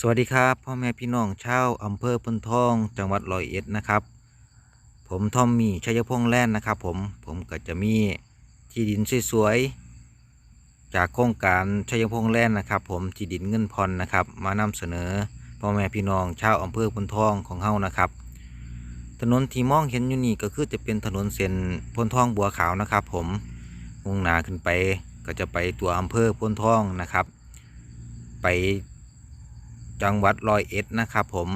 สวัสดีครับพ่อแม่พี่น้องชาวอำเภอพนทอง จังหวัดร้อยเอ็ดนะครับ ผมทอมมี่ชัยพงษ์แล่นนะครับ ผมผมก็จะมีที่ดินสวยๆจากโครงการชัยพงษ์แล่นนะครับ ผมที่ดินเงินพรนะครับ มานำเสนอพ่อแม่พี่น้องชาวอำเภอพนทองของเฮานะครับ ถนนที่มองเห็นอยู่นี่ก็คือจะเป็นถนนเส้นพนทองบัวขาวนะครับ ผมมุ่งหน้าขึ้นไปก็จะไปตัวอำเภอพนทองนะครับ ไป จังหวัดร้อยเอ็ดนะครับผม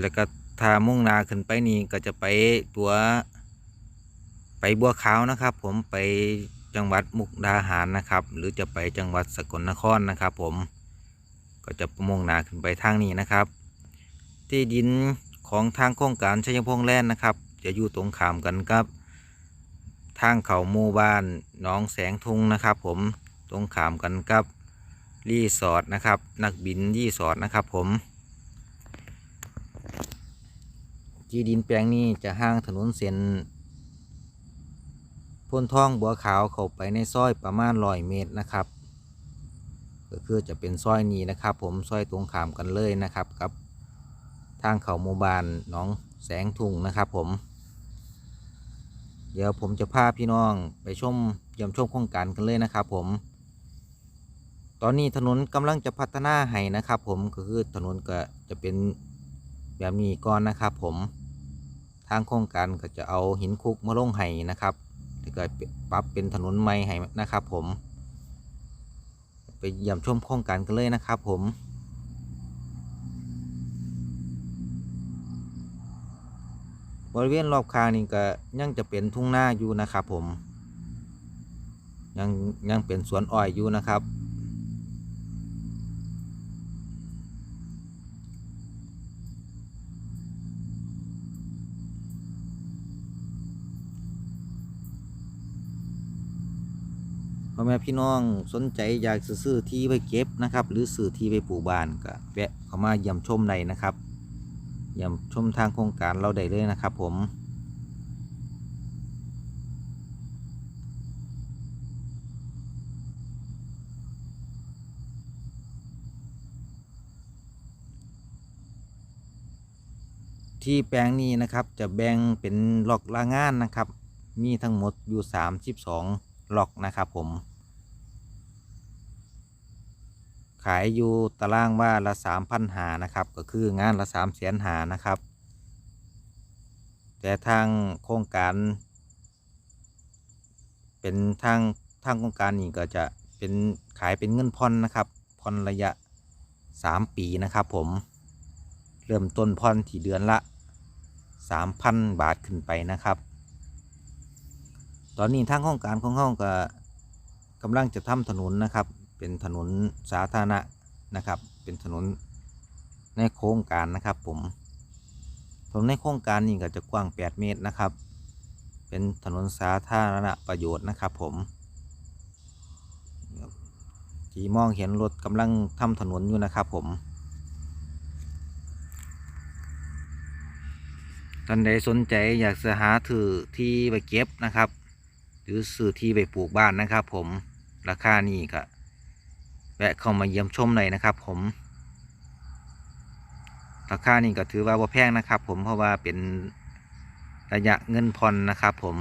แล้วก็ถ้ามุ่งหนาขึ้นไปนี่ก็จะไปตัว ไปบัวขาวนะครับ ผมไปจังหวัดมุกดาหารนะครับ หรือจะไปจังหวัดสกลนครนะครับ ผมก็จะมุ่งหนาขึ้นไปทางนี้นะครับ ที่ดิน ของทางโครงการชัยพงษ์แลนด์นะครับ จะอยู่ตรงขามกันกับ ทางเขาหมู่บ้านน้องแสงทุงนะครับ ผมตรงขามกันกับรีสอร์ทนะครับ นักบินรีสอร์ทนะครับ ผมที่ดินแปลงนี้จะห่างถนนเส้นพ้นท้องบัวขาวเข้าไปในซอยประมาณร้อยเมตรนะครับ ก็คือจะเป็นซอยนี้นะครับ ผมซอยตรงขามกันเลยนะครับกับ ทางเขาหมู่บ้านหนองแสงทุ่งนะครับผม เดี๋ยวผมจะพาพี่น้องไปชมยี่ยมชมโครงการกันเลยนะครับผม ตอนนี้ถนนกำลังจะพัฒนาให้นะครับผมก็คือถนนก็จะเป็นแบบนี้ก่อนนะครับผมทางโครงการก็จะเอาหินคุกมาลงให้นะครับแล้วก็ปรับเป็นถนนใหม่ให้นะครับผม ไปเยี่ยมชมโครงการกันเลยนะครับผม บริเวณรอบข้างนี่ก็ยังจะเป็นทุ่งนาอยู่นะครับผม ยังยังเป็นสวนอ้อยอยู่นะครับ พ่อแม่พี่น้องสนใจอยากซื้อที่ไว้เก็บนะครับ หรือซื้อที่ไว้ปลูกบ้านก็แวะเข้ามาเยี่ยมชมได้นะครับ ยี่ยมชมทางโครงการเราได้เลยนะครับผมที่แปลงนี้นะครับจะแบ่งเป็นหลอกละงานนะครับ มีทั้งหมดอยู่ 32ล็อกนะครับผม ขายอยู่ตารางว่าละสามพันหานะครับ ก็คืองานละสามแสนหานะครับ แต่ทางโครงการ เป็นทางทางโครงการนี่ก็จะเป็นขายเป็นเงินผ่อนนะครับผ่อนระยะสามปีนะครับผมเริ่มต้นผ่อนที่เดือนละสามพันบาทขึ้นไปนะครับ ตอนนี้ทางโครงการของห้องก็กำลังจะทำถนนนะครับ เป็นถนนสาธารณะนะครับ เป็นถนนในโครงการนะครับ ผมถนนในโครงการนี่ก็จะกว้าง 8 เมตรนะครับ เป็นถนนสาธารณะประโยชน์นะครับ ผมที่มองเห็นรถกำลังทำถนนอยู่นะครับ ผมท่านใดสนใจอยากจะหาถือที่ไปเก็บนะครับ หรือซื้อที่ไปปลูกบ้านนะครับ ผมราคานี่ก็ แวะเข้ามาเยี่ยมชมหน่อยนะครับ ผม ราคานี่ก็ถือว่าบ่แพงนะครับ ผมเพราะว่าเป็นระยะเงินผ่อนนะครับผม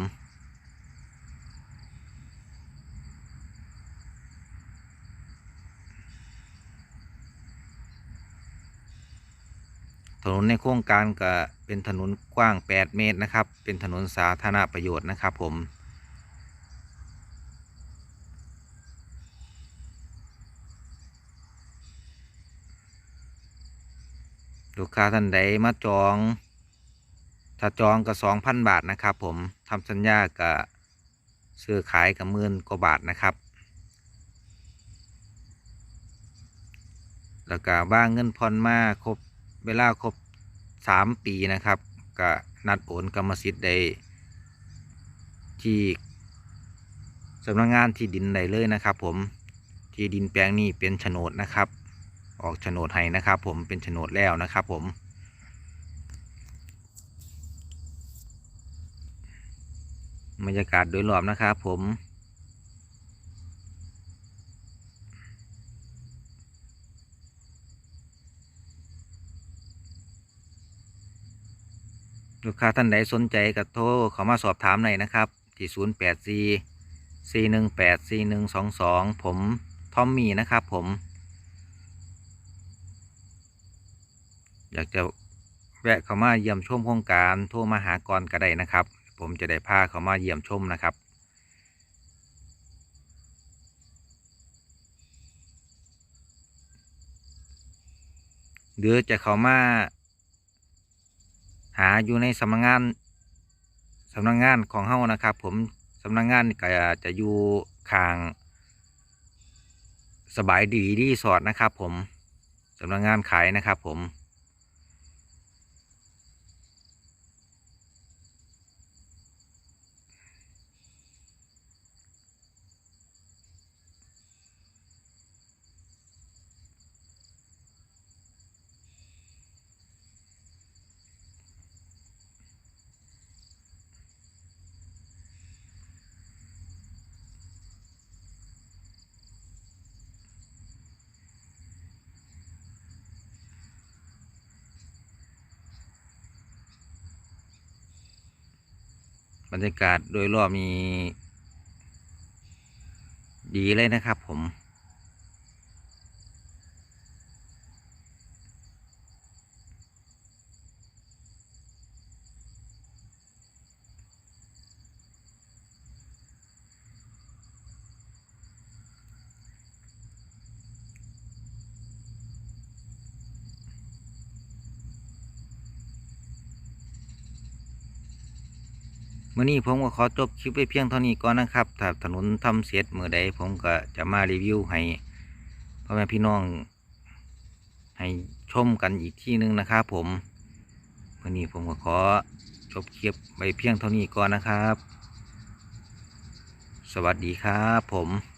ถนนในโครงการก็เป็นถนนกว้าง 8 เมตรนะครับ เป็นถนนสาธารณประโยชน์นะครับผม ลูกค้าท่านใดมาจอง ถ้าจองก็สองพันบาทนะครับผมทำสัญญากับซื้อขายกับหมื่นกว่าบาทนะครับ แล้วก็ว่างเงินผ่อนมาครบเวลาครบสามปีนะครับก็นัดโอนกรรมสิทธิ์ได้ที่สำนักงงานที่ดินได้เลยนะครับ ผมที่ดินแปลงนี้เป็นโฉนดนะครับ ออกโฉนดให้นะครับ ผมเป็นโฉนดแล้วนะครับผมบรรยากาศโดยรอบนะครับผมลูกค้าท่านใดสนใจกับโทรเข้ามาสอบถามหน่อยนะครับ ที่ศูนย์แปดซีซีหนึ่งแปดซีหนึ่งสองสองผม ทอมมี่นะครับผม อยากจะแวะเข้ามาเยี่ยมชมโครงการโทรมาหาก่อนก็ได้นะครับ ผมจะได้พาเขามาเยี่ยมชมนะครับหรือจะเข้ามา หาอยู่ในสำนักงานสำนักงานของเฮานะครับ ผมสำนักงานก็จะอยู่ข้างสบายดีรีสอร์ทนะครับ ผมสำนักงานขายนะครับ ผม บรรยากาศโดยรอบมีดีเลยนะครับผม มื่อนี้ผมก็ขอจบคลิปไปเพียงเท่านี้ก่อนนะครับ ถ้าถนนทำเสร็จเมื่อใดผมก็จะมารีวิวให้พ่อแม่พี่น้อง ให้ชมกันอีกที่หนึงนะครับผมมื่อนี้ผมก็ขอจบคลิปไปเพียงเท่านี้ก่อนนะครับ สวัสดีครับผม